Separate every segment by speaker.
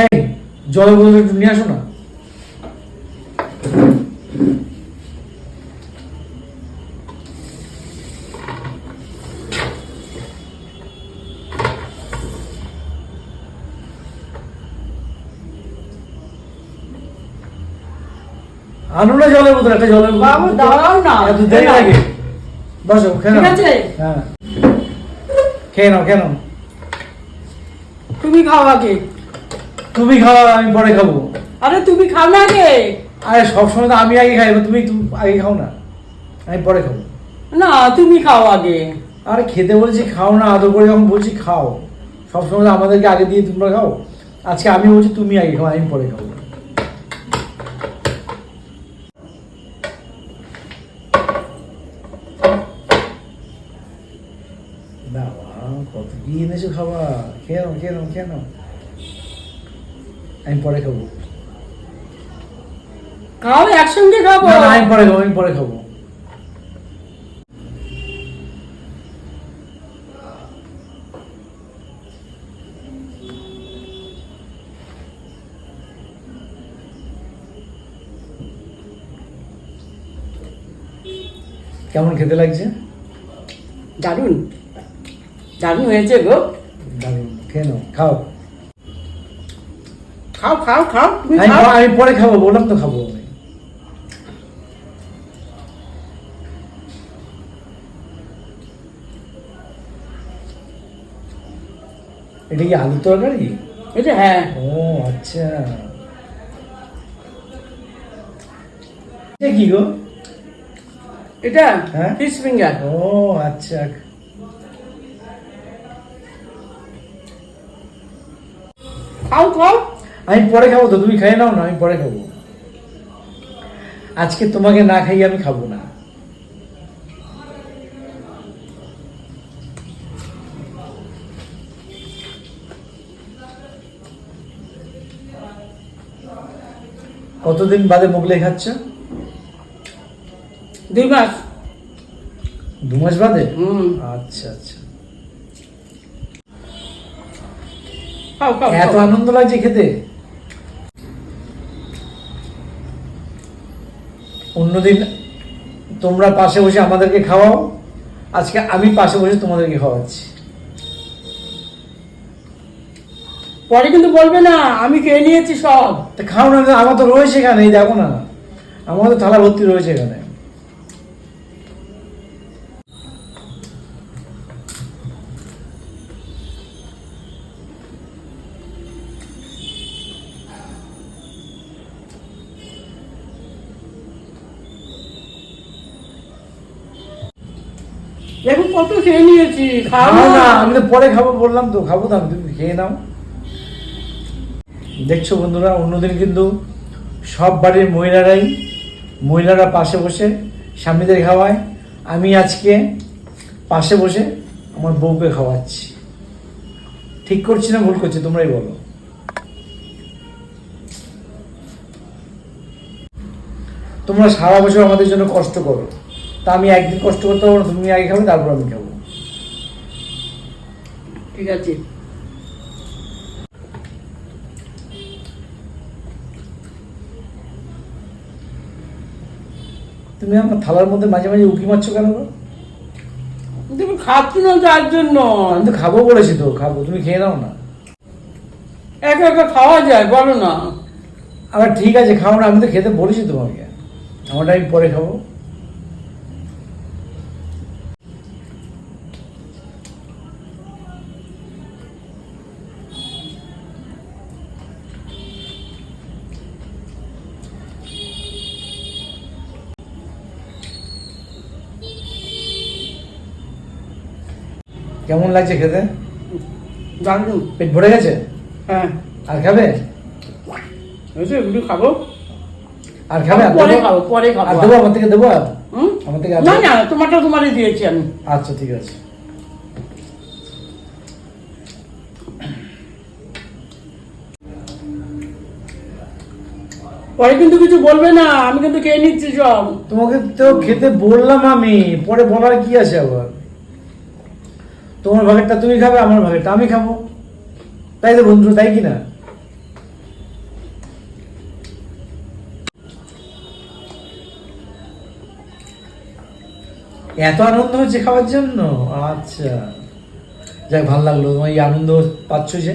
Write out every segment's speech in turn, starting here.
Speaker 1: এই জলের বোতল একটু নিয়ে আসো না আনো না জলের বোতল একটা জলের বোতল।
Speaker 2: বাবু, দাঁড়াও না।
Speaker 1: এত দেরি। লাগে বসো খেয়ে
Speaker 2: ঠিক আছে?
Speaker 1: হ্যাঁ খেয়ে নাও খেয়ে নাও
Speaker 2: তুমি খাও আগে
Speaker 1: তুমি খাও আমি পরে খাব।
Speaker 2: আরে তুমি খাও না আগে।
Speaker 1: আরে সবসময় তো আমি আগে খাই তুমি তুমি আগে খাও না। আমি পরে খাব।
Speaker 2: না তুমি খাও আগে।
Speaker 1: আরে খেতে বলছি খাও না আদর করে যখন বলছি খাও। সবসময় তো আমাদেরকে আগে দিয়ে তোমরা খাও। আজকে আমি বলছি তুমি আগে খাও আমি পরে খাব। বাবা কত কি এনেছো খাবার? খেয়ে নাও খেয়ে নাও খেয়ে নাও। আমি পরে খাব।
Speaker 2: খাও একসঙ্গে খাব?
Speaker 1: না, আমি পরে খাব আমি পরে খাব। কেমন খেতে লাগছে?
Speaker 2: দারুণ দারুণ হয়েছে গো।
Speaker 1: দারুণ। খেয়ে নাও খাও।
Speaker 2: খাও খাও খাও তুমি
Speaker 1: আমি
Speaker 2: খাও।
Speaker 1: আমি পরে খাব বললাম তো খাব আমি। এটা কি আলু তরকারি?
Speaker 2: এটা হ্যাঁ।
Speaker 1: ও আচ্ছা। এটা কি গো?
Speaker 2: এটা
Speaker 1: হ্যাঁ?
Speaker 2: Fish finger.
Speaker 1: ও আচ্ছা।
Speaker 2: খাও খাও।
Speaker 1: আমি পরে খাব তো তুমি খাই নাও না আমি পরে খাব। আজকে তোমাকে না খাইয়ে আমি খাব না। কতদিন বাদে মোগলাই খাচ্ছ?
Speaker 2: দুই মাস।
Speaker 1: দু মাস বাদে?
Speaker 2: হুম।
Speaker 1: আচ্ছা আচ্ছা। এত আনন্দ লাগছে খেতে? অন্যদিন তোমরা পাশে বসে আমাদেরকে খাওয়াও। আজকে আমি পাশে বসে তোমাদেরকে খাওয়াচ্ছি।
Speaker 2: পরে কিন্তু বলবে না আমি খেয়ে নিয়েছি সব।
Speaker 1: তা খাও না আমার তো রয়েছে এখানে এই দেখো না। আমার তো থালা ভর্তি রয়েছে এখানে।
Speaker 2: দেখো কত খেয়ে নিয়েছি
Speaker 1: না
Speaker 2: না
Speaker 1: আমি তো পরে খাব বললাম তো খাব আমি তুমি খেয়ে নাও। দেখছ বন্ধুরা অন্যদিন কিন্তু সব বাড়ির মহিলারাই মহিলারা পাশে বসে স্বামীদের খাওয়ায়। আমি আজকে পাশে বসে আমার বউকে খাওয়াচ্ছি। ঠিক করছি না ভুল করছি তোমরাই বলো। তোমরা সারা বছর আমাদের জন্য কষ্ট করো। তা আমি একদিন কষ্ট করতে পারব তুমি আগে খাবে তারপর আমি খাব।
Speaker 2: ঠিক আছে।
Speaker 1: তুমি আমার থালার মধ্যে মাঝে মাঝে উকি মারছো কেন গো?
Speaker 2: তুমি খাচ্ছ না তার জন্য?
Speaker 1: আমি তো খাব বলেছি তো খাব তুমি খেয়ে নাও না।
Speaker 2: একা একা খাওয়া যায় বলো না।
Speaker 1: আবার ঠিক আছে খাও না আমি তো খেতে বলেছি তোমাকে। আমারটা আমি পরে খাব। কেমন লাগছে খেতে?
Speaker 2: দারুণ
Speaker 1: পেট ভরে গেছে?
Speaker 2: হ্যাঁ।
Speaker 1: আর খাবে?
Speaker 2: খাব।
Speaker 1: আর খাবে?
Speaker 2: পরে খাব পরে খাব।
Speaker 1: আর দেবো? আমার থেকে দেবো? আমার থেকে
Speaker 2: না না তোমারটা তোমারই দিয়েছি আমি।
Speaker 1: আচ্ছা ঠিক আছে।
Speaker 2: পরে কিন্তু কিছু বলবে না আমি কিন্তু খেয়ে নিচ্ছি সব।
Speaker 1: তোমাকে তো খেতে বললাম আমি পরে বলার কি আছে আবার? তোমার ভাগেরটা তুমি খাবে, আমার ভাগেরটা আমি খাব। তাই তো বন্ধু, তাই কি না এত আনন্দ হচ্ছে খাওয়ার জন্য? আচ্ছা। যাক, ভালো লাগল। তোমার এই আনন্দ পাচ্ছ যে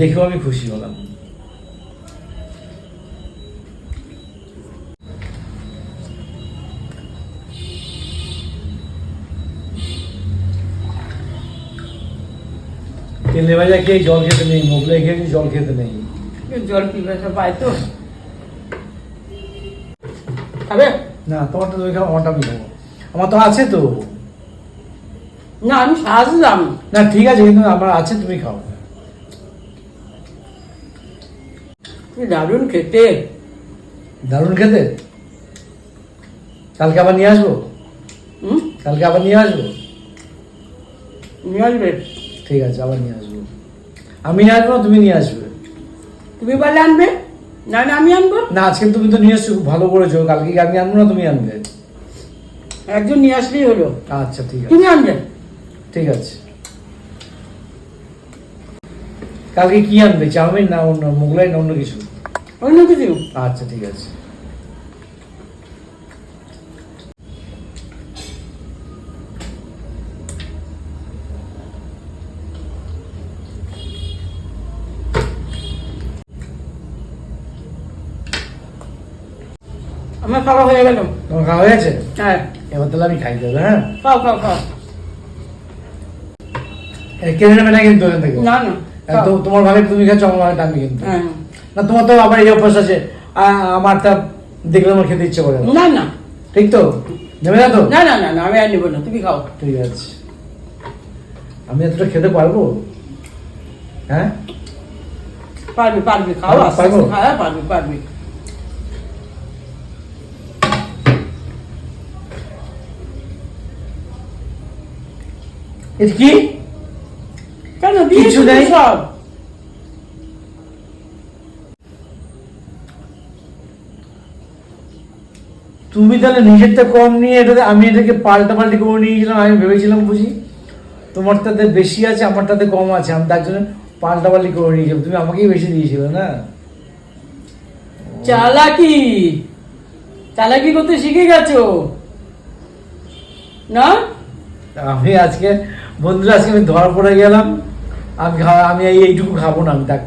Speaker 1: দেখেও আমি খুশি হলাম। তেলে ভাজা খেয়ে জল খেতে নেই মোগলাই খেয়ে জল খেতে নেই।
Speaker 2: জল পিপাসা পায় তো? খাবে
Speaker 1: না তোমারটা তুমি খাও আমারটা আমি খাব। আমার তো আছে তো।
Speaker 2: না আমি সাজলাম।
Speaker 1: না ঠিক আছে কিন্তু আমার আছে তুমি খাও।
Speaker 2: দারুণ খেতে।
Speaker 1: দারুণ খেতে? কালকে আবার নিয়ে আসব?
Speaker 2: হুম?
Speaker 1: কালকে আবার নিয়ে আসব?
Speaker 2: নিয়ে আসবে।
Speaker 1: ঠিক আছে আবার নিয়ে আসব। আমি নিয়ে আসব না তুমি নিয়ে আসবে।
Speaker 2: তুমি বলে আনবে? না না আমি আনব।
Speaker 1: না আজকে তুমি তো নিয়ে আসছো খুব ভালো করেছ। কালকে কি আমি আনব না তুমি আনবে?
Speaker 2: একজন নিয়ে আসলেই হলো।
Speaker 1: আচ্ছা ঠিক আছে।
Speaker 2: তুমি আনবে?
Speaker 1: ঠিক আছে। কালকে কি আনবে? চাউমিন না অন্য মোগলাই না অন্য কিছু?
Speaker 2: অন্য কিছু।
Speaker 1: আচ্ছা ঠিক আছে।
Speaker 2: আমার খাওয়া হয়ে গেল।
Speaker 1: তোমার খাওয়া হয়ে গেছে
Speaker 2: হ্যাঁ।
Speaker 1: এবার তাহলে আমি খাই দেবো হ্যাঁ?
Speaker 2: খাও খাও খাও।
Speaker 1: কিনে নেবে না কিন্তু এখান থেকে?
Speaker 2: না না
Speaker 1: তো- তোমার ভাগে তুমি খাচ্ছ আমার ভাগে আমি কিন্তু।
Speaker 2: হ্যাঁ।
Speaker 1: না তোমার তো আবার এই অভ্যাস আছে আমারটা দেখলে আমার খেতে ইচ্ছে করে না।
Speaker 2: না
Speaker 1: ঠিক তো? নেবে না তো?
Speaker 2: না না না আমি আর নেব না তুমি খাও।
Speaker 1: ঠিক আছে। আমি এতটা খেতে পারব? হ্যাঁ?
Speaker 2: পারবি পারবি খাও
Speaker 1: পারব,
Speaker 2: আস্তে
Speaker 1: পারব?
Speaker 2: পারবি।
Speaker 1: কি?
Speaker 2: কেন
Speaker 1: কিছু নেই?
Speaker 2: সব?
Speaker 1: তুমি তাহলে নিজেরটা কম নিয়ে এটাতে আমি এটাকে পাল্টা পাল্টি করে নিয়েছিলাম আমি ভেবেছিলাম বুঝি? তোমারটাতে বেশি আছে আমারটাতে কম আছে আমি তার জন্য পাল্টা পাল্টি করে নিয়েছিলাম। তুমি আমাকেই বেশি দিয়েছিলে না?
Speaker 2: চালাকি! চালাকি করতে শিখে গেছো? না?
Speaker 1: আমি আজকে বন্ধুরা আজকে আমি ধরা পড়ে গেলাম। আমি আমি এই এইটুকু খাব না আমি দেখ।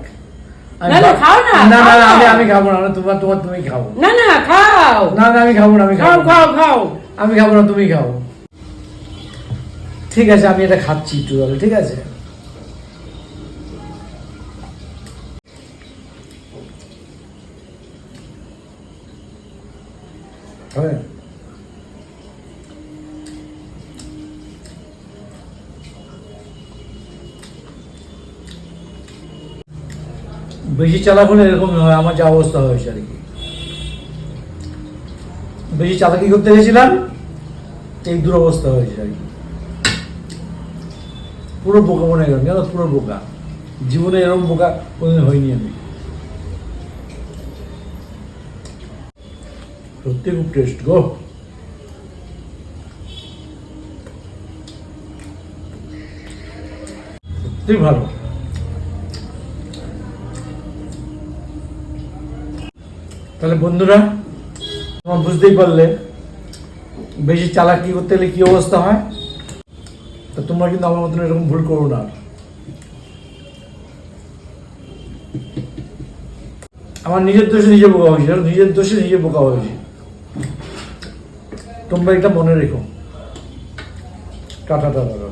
Speaker 1: আমি
Speaker 2: না, না, না,
Speaker 1: খাব না তোমার তোমার তুমি খাও।
Speaker 2: না না খাও।
Speaker 1: না না আমি খাব না আমি
Speaker 2: খাও খাও খাও।
Speaker 1: আমি খাব না তুমি খাও। ঠিক আছে আমি এটা খাচ্ছি একটু ঠিক আছে? হবে? বেশি চালাক হলে এরকম হয় আমার যা অবস্থা হয়েছে আর কি। বেশি চালাকি করতে গেছিলাম, এই দুরবস্থা হয়েছে আর কি। পুরো বোকা মনে গেলাম জানো, পুরো বোকা। জীবনে এরকম বোকা কোনোদিন হয়নি আমি। সত্যি খুব টেস্ট গো। সত্যি ভালো। তাহলে বন্ধুরা, তোমার বুঝতেই পারলে, বেশি চালাকি করতে গেলে কি অবস্থা হয়? তো তোমরা কিন্তু আমার মতন এরকম ভুল করো না। আমার নিজের দোষে নিজে বোকা হয়েছে নিজের দোষে নিজে বোকা হয়েছে। তোমরা এটা মনে রেখো। Tata tata.